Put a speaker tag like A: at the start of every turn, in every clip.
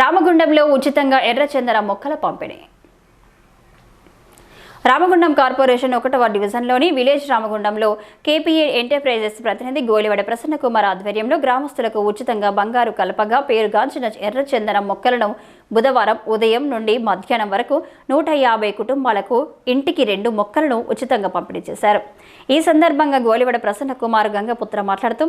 A: రామగుండంలో ఉచితంగా ఎర్రచందన మొక్కల పంపిణీ. రామగుండం కార్పొరేషన్ ఒకటవ డివిజన్లోని విలేజ్ రామగుండంలో కేపీఏ ఎంటర్ప్రైజెస్ ప్రతినిధి గోలివడ ప్రసన్నకుమార్ ఆధ్వర్యంలో గ్రామస్తులకు ఉచితంగా బంగారు కలపగా పేరుగాంచిన ఎర్రచందనం మొక్కలను బుధవారం ఉదయం నుండి మధ్యాహ్నం వరకు నూట యాభై కుటుంబాలకు ఇంటికి రెండు మొక్కలను ఉచితంగా పంపిణీ చేశారు. ఈ సందర్భంగా గోలివడ ప్రసన్నకుమార్ గంగపుత్ర మాట్లాడుతూ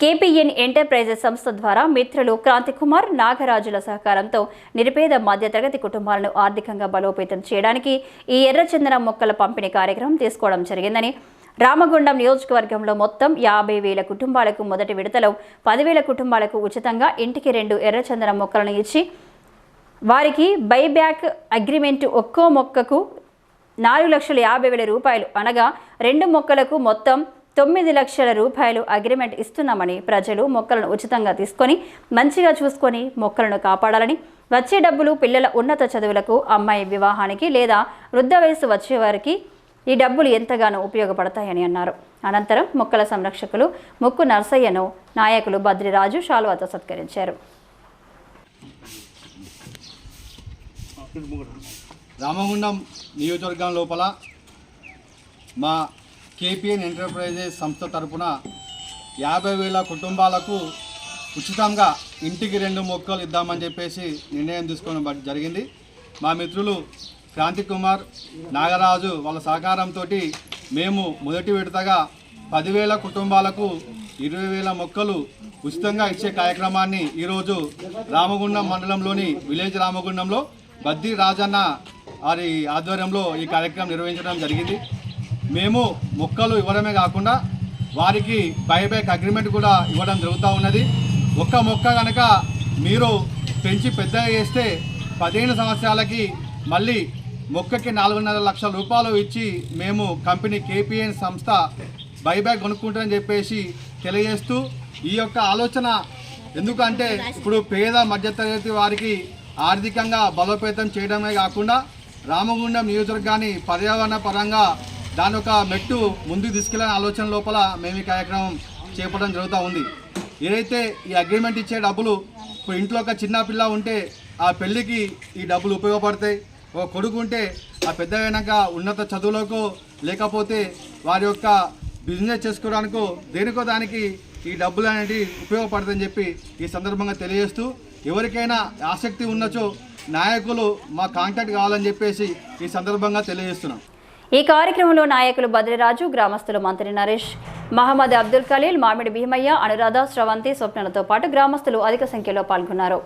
A: కేపీఎన్ ఎంటర్ప్రైజెస్ సంస్థ ద్వారా మిత్రులు క్రాంతికుమార్ నాగరాజుల సహకారంతో నిరుపేద మధ్యతరగతి కుటుంబాలను ఆర్థికంగా బలోపేతం చేయడానికి ఈ ఎర్రచందనం మొక్కల పంపిణీ కార్యక్రమం తీసుకోవడం జరిగిందని. రామగుండం నియోజకవర్గంలో మొత్తం యాభై వేల కుటుంబాలకు మొదటి విడతలో పదివేల కుటుంబాలకు ఉచితంగా ఇంటికి రెండు ఎర్రచందనం మొక్కలను ఇచ్చి వారికి బైబ్యాక్ అగ్రిమెంట్ ఒక్కో మొక్కకు నాలుగు లక్షల యాభై వేల రూపాయలు అనగా రెండు మొక్కలకు మొత్తం తొమ్మిది లక్షల రూపాయలు అగ్రిమెంట్ ఇస్తున్నామని ప్రజలు మొక్కలను ఉచితంగా తీసుకొని మంచిగా చూసుకొని మొక్కలను కాపాడాలని వచ్చే డబ్బులు పిల్లల ఉన్నత చదువులకు అమ్మాయి వివాహానికి లేదా వృద్ధ వయసు వచ్చేవారికి ఈ డబ్బులు ఎంతగానో ఉపయోగపడతాయని అన్నారు. అనంతరం మొక్కల సంరక్షకులు ముక్కు నర్సయ్యను నాయకులు బద్రిరాజు షాల్వాతో సత్కరించారు.
B: రామగుండం నియోజకవర్గం లోపల మా కేపీఎన్ ఎంటర్ప్రైజెస్ సంస్థ తరపున యాభై వేల కుటుంబాలకు ఉచితంగా ఇంటికి రెండు మొక్కలు ఇద్దామని చెప్పేసి నిర్ణయం తీసుకోవడం బట్ జరిగింది. మా మిత్రులు క్రాంతి కుమార్ నాగరాజు వాళ్ళ సహకారంతో మేము మొదటి విడతగా పదివేల కుటుంబాలకు ఇరవై వేల మొక్కలు ఉచితంగా ఇచ్చే కార్యక్రమాన్ని ఈరోజు రామగుండం మండలంలోని విలేజ్ రామగుండంలో బద్ది రాజన్న వారి ఆధ్వర్యంలో ఈ కార్యక్రమం నిర్వహించడం జరిగింది. మేము మొక్కలు ఇవ్వడమే కాకుండా వారికి బైబ్యాక్ అగ్రిమెంట్ కూడా ఇవ్వడం జరుగుతూ ఉన్నది. ఒక్క మొక్క కనుక మీరు పెంచి పెద్దగా చేస్తే పదిహేను సంవత్సరాలకి మళ్ళీ మొక్కకి నాలుగున్నర లక్షల రూపాయలు ఇచ్చి మేము కంపెనీ కేపీఎన్ సంస్థ బైబ్యాక్ కొనుక్కుంటామని చెప్పేసి తెలియజేస్తూ ఈ యొక్క ఆలోచన ఎందుకంటే ఇప్పుడు పేద మధ్యతరగతి వారికి ఆర్థికంగా బలోపేతం చేయడమే కాకుండా రామగుండం నియోజకవర్గాన్ని పర్యావరణ పరంగా దాని ఒక మెట్టు ముందుకు తీసుకెళ్ళే ఆలోచన లోపల మేము ఈ కార్యక్రమం చేపట్టడం జరుగుతూ ఉంది. ఏదైతే ఈ అగ్రిమెంట్ ఇచ్చే డబ్బులు ఇప్పుడు ఇంట్లో ఒక చిన్న పిల్ల ఉంటే ఆ పెళ్ళికి ఈ డబ్బులు ఉపయోగపడతాయి. ఒక కొడుకు ఉంటే ఆ పెద్ద అయినాక ఉన్నత చదువులకు లేకపోతే వారి యొక్క బిజినెస్ చేసుకోవడానికో దేనికో దానికి ఈ డబ్బులు అనేది ఉపయోగపడతాయని చెప్పి ఈ సందర్భంగా తెలియజేస్తూ ఎవరికైనా ఆసక్తి ఉన్నచో నాయకులు మా కాంటాక్ట్ కావాలని చెప్పేసి ఈ సందర్భంగా తెలియజేస్తున్నాం.
A: ఈ కార్యక్రమంలో నాయకులు బద్రిరాజు గ్రామస్తులు మంత్రి నరేష్ మహమ్మద్ అబ్దుల్ ఖలీల్ మామిడి భీమయ్య అనురాధ స్రవంతి స్వప్నలతో పాటు గ్రామస్తులు అధిక సంఖ్యలో పాల్గొన్నారు.